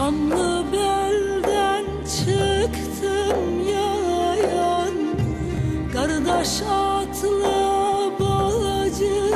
Çamlı belden çıktım yayan. Kardeş atla bacı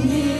you.